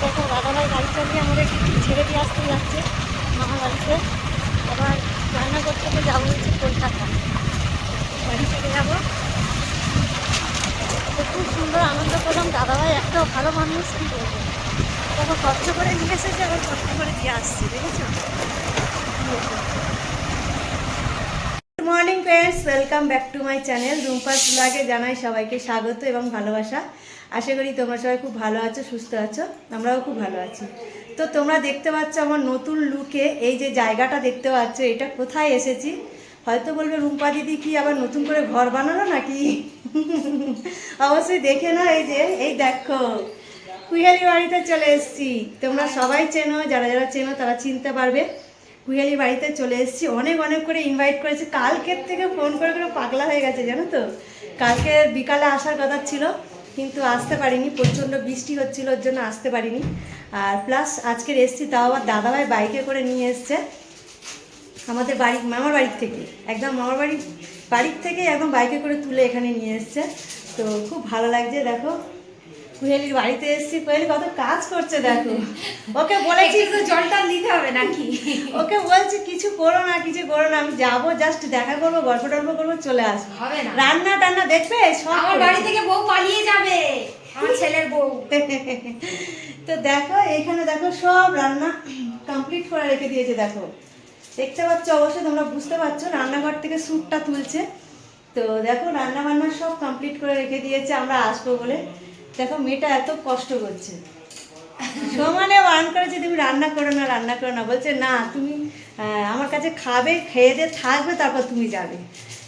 দেখো দাদাভাই গাড়ি চালিয়ে আমাদের ছেড়ে দিয়ে আসতে যাচ্ছে মামার আবার রান্না করতে তো যাব হচ্ছে কলকাতা। বাড়ি থেকে যাব। খুব সুন্দর আনন্দ করলাম দাদাভাই একটা ভালো মানুষ কি বলব? দেখো, কষ্ট করে নিয়ে এসেছে, আবার কষ্ট করে দিয়ে আসছে, দেখেছ? Morning welcome back to my channel Rumpa's ব্লগে জানাই সবাইকে স্বাগত এবং ভালোবাসা। আশা করি তোমরা সবাই খুব ভালো আছো, সুস্থ আছো, আমরাও খুব ভালো আছি। তো তোমরা দেখতে পাচ্ছ আমার নতুন লুকে এই যে জায়গাটা দেখতে পাচ্ছ, এটা কোথায় এসেছি? হয়তো বলবে, রুম্পা দিদি কি আবার নতুন করে ঘর বানালো নাকি? অবশ্যই দেখে না এই যে, এই দেখো কুইহালি বাড়িতে চলে এসেছি। তোমরা সবাই চেনো, যারা যারা চেনো তারা চিনতে পারবে। কুইহালি বাড়িতে চলে এসেছি। অনেক অনেক করে ইনভাইট করেছে। কালকের থেকে ফোন করে করে পাগলা হয়ে গেছে, জানো তো? কালকে বিকালে আসার কথা ছিল। কিন্তু আসতে পারিনি, প্রচণ্ড বৃষ্টি হচ্ছিল, ওর জন্য আসতে পারিনি। আর প্লাস আজকের এসছি, তাও আবার দাদাভাই বাইকে করে নিয়ে এসছে। আমাদের বাড়ি, মামার বাড়ির থেকে। একদম মামার বাড়ি বাড়ির থেকে একদম বাইকে করে তুলে এখানে নিয়ে এসছে। তো খুব ভালো লাগছে, দেখো। কুহেলির বাড়িতে এসেছি কুহেলি কত কাজ করছে দেখো। ওকে বলেছি তো জলটা দিতে হবে নাকি? ওকে বলছি কিছু করো না কিছু করো না আমি যাব জাস্ট দেখা করব গল্প টল্প করব চলে আসব হবে না। রান্না টান্না দেখবে? সব আমার বাড়ি থেকে বউ পালিয়ে যাবে আমার ছেলের বউ। তো দেখো এখানে দেখো সব রান্না কমপ্লিট করে রেখে দিয়েছে দেখো। দেখতে পাচ্ছ অবশ্যই তোমরা বুঝতে পারছ রান্নাঘর থেকে স্যুটটা তুলছে। তো দেখো রান্না বান্না সব কমপ্লিট করে রেখে দিয়েছে আমরা আসব বলে। দেখো, মেয়েটা এত কষ্ট করছে। সমানে বারণ করেছে তুমি রান্না করো না, রান্না করো না, বলছে, না, তুমি আমার কাছে খাবে, খেয়ে দিয়ে থাকবে, তারপর তুমি যাবে।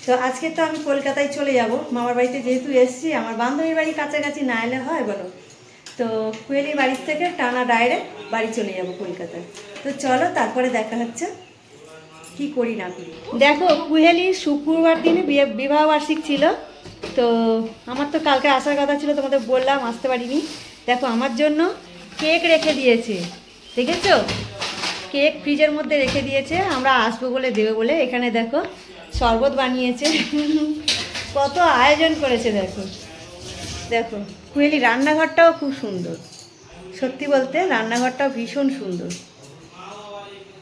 তো আজকে তো আমি কলকাতায় চলে যাব। মামার বাড়িতে যেহেতু এসেছি, আমার বান্ধবীর বাড়ি কাছাকাছি না এলে হয় বলো? তো কুয়েলি বাড়ির থেকে টানা ডাইরেক্ট বাড়ি চলে যাব কলকাতায়। তো চলো, তারপরে দেখা হচ্ছে কি করি না করি। দেখো, কুহেলি শুক্রবার দিনে বিয়ে বিবাহ বার্ষিক ছিল। তো আমার তো কালকে আসার কথা ছিল, তোমাদের বললাম আসতে পারিনি। দেখো, আমার জন্য কেক রেখে দিয়েছে, দেখেছ? কেক ফ্রিজের মধ্যে রেখে দিয়েছে, আমরা আসব বলে দেবে বলে। এখানে দেখো, শরবত বানিয়েছে। কত আয়োজন করেছে, দেখো। দেখো কুহেলি রান্নাঘরটাও খুব সুন্দর। সত্যি বলতে, রান্নাঘরটাও ভীষণ সুন্দর।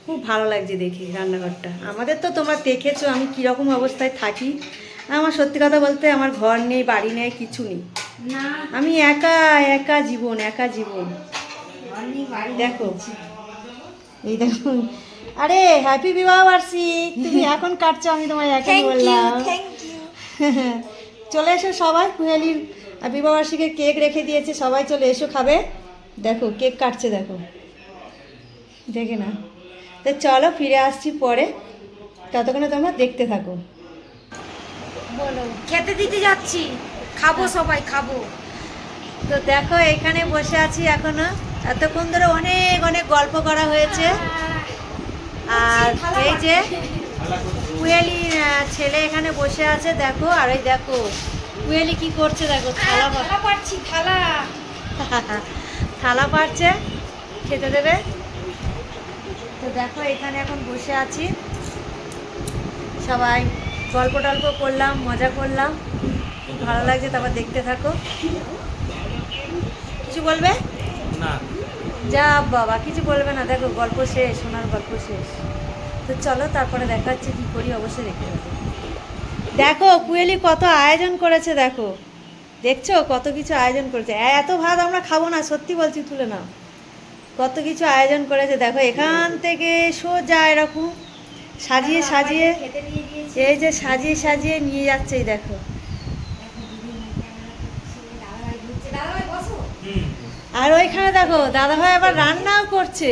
খুব ভালো লাগছে দেখি রান্নাঘরটা। আমাদের তো তোমরা দেখেছ আমি কীরকম অবস্থায় থাকি। আমার সত্যি কথা বলতে আমার ঘর নেই বাড়ি নেই কিছু নেই। না। আমি একা একা জীবন একা জীবন। দেখো। এই দেখো। আরে হ্যাপি বিবাহ বার্ষিক। তুমি এখন কাটছো আমি তোমায় ইউ বললাম। চলে এসো সবাই কুহেলির বিবাহ বার্ষিকের কেক রেখে দিয়েছে সবাই চলে এসো খাবে। দেখো কেক কাটছে দেখো। দেখে না তো চলো ফিরে আসছি পরে। ততক্ষণে তোমরা দেখতে থাকো। বলো খেতে দিতে যাচ্ছি। খাব সবাই খাব। তো দেখো এখানে বসে আছি এখনও। এতক্ষণ ধরে অনেক অনেক গল্প করা হয়েছে। আর এই যে কুয়েলি ছেলে এখানে বসে আছে দেখো। আর ওই দেখো কুয়েলি কি করছে দেখো থালা থালা পাচ্ছি থালা। থালা পারছে খেতে দেবে। তো দেখো এখানে এখন বসে আছি। সবাই গল্প টল্প করলাম মজা করলাম। ভালো লাগছে তারপর দেখতে থাকো। কিছু বলবে? না। যা বাবা কিছু বলবে না। দেখো গল্প শেষ শোনার গল্প শেষ। তো চলো তারপরে দেখা হচ্ছে কী করি অবশ্যই দেখতে হবে দেখো কুয়েলি কত আয়োজন করেছে দেখো। দেখছ কত কিছু আয়োজন করেছে। এত ভাত আমরা খাব না সত্যি বলছি তুলে নাও। কত কিছু আয়োজন করেছে। দেখো, এখান থেকে সোজা এরকম সাজিয়ে সাজিয়ে এই যে সাজিয়ে সাজিয়ে নিয়ে যাচ্ছে দেখো। আর ওইখানে দেখো, দাদাভাই আবার রান্নাও করছে।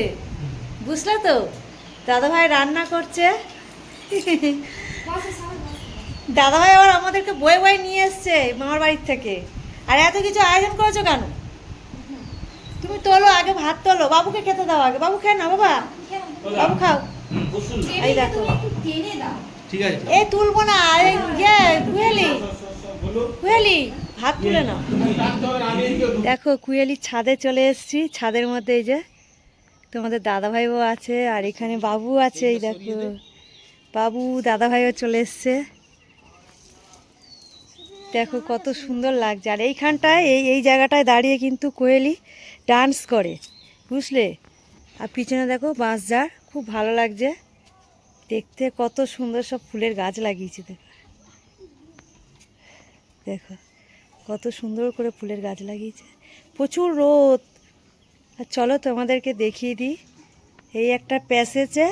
বুঝলে তো? দাদাভাই রান্না করছে। দাদাভাই আবার আমাদেরকে বই বই নিয়ে এসছে মামার বাড়ির থেকে। আর এত কিছু আয়োজন করেছ কেন? তুমি তোলো আগে ভাত তোলো। বাবুকে খেতে দাও আগে। বাবু খেয়ে না বাবা। বাবু খাও। এই দেখো। ঠিক আছে। এ তুলবো না আরে ইয়ে কুয়েলি। কুয়েলি ভাত তুলে নাও। দেখো কুয়েলি ছাদে চলে এসেছি। ছাদের মধ্যে এই যে তোমাদের দাদাভাইও আছে আর এখানে বাবু আছে এই দেখো। বাবু দাদাভাইও চলে এসছে। দেখো কত সুন্দর লাগছে। আর এইখানটায়, এই এই জায়গাটায় দাঁড়িয়ে কিন্তু কোয়েলি ডান্স করে, বুঝলে? আর পিছনে দেখো বাঁশঝাড়, খুব ভালো লাগছে। দেখতে কত সুন্দর সব ফুলের গাছ লাগিয়েছে, দেখো। দেখো, কত সুন্দর করে ফুলের গাছ লাগিয়েছে। প্রচুর রোদ। আর চলো তোমাদেরকে দেখিয়ে দিই। এই একটা প্যাসেজে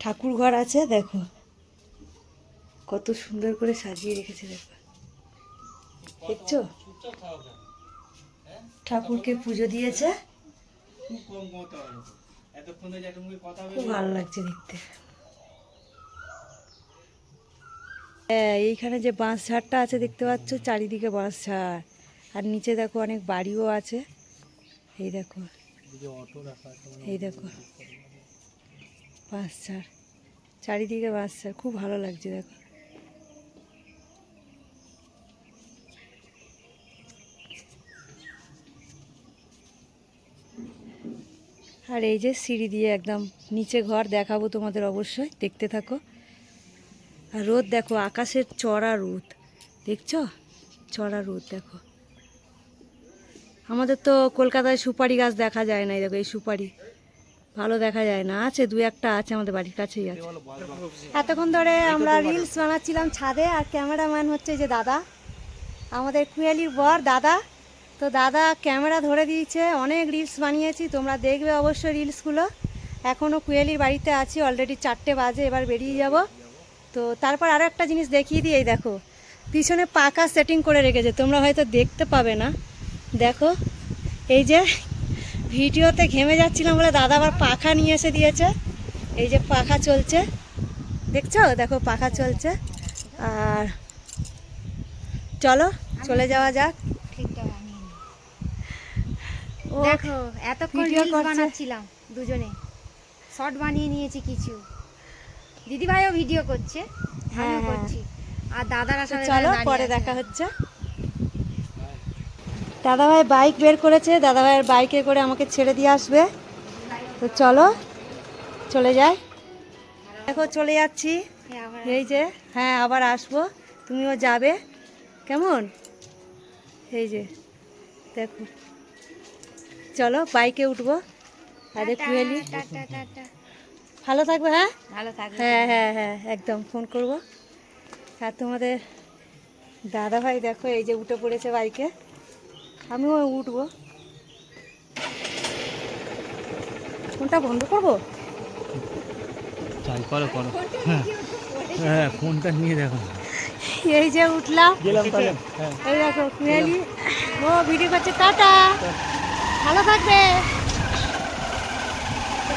ঠাকুর ঘর আছে, দেখো। কত সুন্দর করে সাজিয়ে রেখেছে দেখো। দেখছ? ঠাকুরকে পুজো দিয়েছে। খুব ভালো লাগছে দেখতে। হ্যাঁ এইখানে যে বাঁশ ঝাড়টা আছে দেখতে পাচ্ছ, চারিদিকে বাঁশ ঝাড়। আর নিচে দেখো অনেক বাড়িও আছে। এই দেখো। এই দেখো। বাঁশ ঝাড়। চারিদিকে বাঁশ ঝাড়। খুব ভালো লাগছে দেখো। আর এই যে সিঁড়ি দিয়ে একদম নিচে ঘর দেখাবো তোমাদের অবশ্যই, দেখতে থাকো। আর রোদ দেখো, আকাশের চড়া রোদ, দেখছ? চড়া রোদ দেখো। আমাদের তো কলকাতায় সুপারি গাছ দেখা যায় না, এই দেখো, এই সুপারি। ভালো দেখা যায় না, আছে, দু একটা আছে আমাদের বাড়ির কাছেই আছে। এতক্ষণ ধরে আমরা রিলস বানাচ্ছিলাম ছাদে, আর ক্যামেরাম্যান হচ্ছে যে দাদা। আমাদের কুয়ালির বর দাদা তো দাদা, ক্যামেরা ধরে দিয়েছে, অনেক রিলস বানিয়েছি, তোমরা দেখবে অবশ্যই রিলসগুলো এখনও কুয়ালির বাড়িতে আছি অলরেডি চারটে বাজে, এবার বেরিয়ে যাব। তো তারপর আরও একটা জিনিস দেখিয়ে দিই, এই দেখো, পিছনে পাকা সেটিং করে রেখেছে, তোমরা হয়তো দেখতে পাবে না। দেখো, এই যে ভিডিওতে ঘেমে যাচ্ছিলাম বলে দাদা আবার পাখা নিয়ে এসে দিয়েছে। এই যে পাখা চলছে, দেখছ? দেখো, পাখা চলছে। আর চলো, চলে যাওয়া যাক ঠিকঠাক বানিয়ে নি। ও দেখো এতক্ষণ রিলস বানাচ্ছিলাম দুজনে। শর্ট বানিয়ে নিয়েছি কিছু। দিদি ভাইও ভিডিও করছে হ্যাঁ, হ্যাঁ। করছি। আর দাদারা তো চলো পরে দেখা হচ্ছে। দাদাভাই বাইক বের করেছে দাদাভাইয়ের বাইকে করে আমাকে ছেড়ে দিয়ে আসবে। তো চলো চলে যাই। দেখো চলে যাচ্ছি। হ্যাঁ, এই যে হ্যাঁ আবার আসব। তুমিও যাবে। কেমন? এই যে দেখো। চলো বাইকে উঠবো। আরে কুয়েলি। ভালো থাকবে হ্যাঁ? ভালো থাকবে। হ্যাঁ হ্যাঁ হ্যাঁ একদম ফোন করব। আর তোমাদের দাদা ভাই দেখো এই যে উঠে পড়েছে বাইকে। আমিও উঠবো। ফোনটা বন্ধ করব? চাল করো করো। হ্যাঁ হ্যাঁ ফোনটা নিয়ে দেখো। এই যে উঠলাম। তাহলে এই দেখো কুয়ালি। ও ভিডিও করছে টাটা। ভালো থাকবে।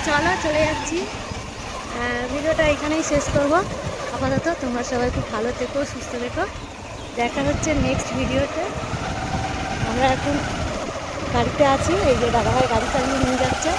চলো, চলে যাচ্ছি। ভিডিওটা এখানেই শেষ করব। আপাতত তোমরা সবাই খুব ভালো থেকো, সুস্থ থেকো। দেখা হচ্ছে নেক্সট ভিডিওতে। আমরা এখন গাড়িতে আছি, এই যে দাদাভাই গাড়ি চালিয়ে নিয়ে যাচ্ছে।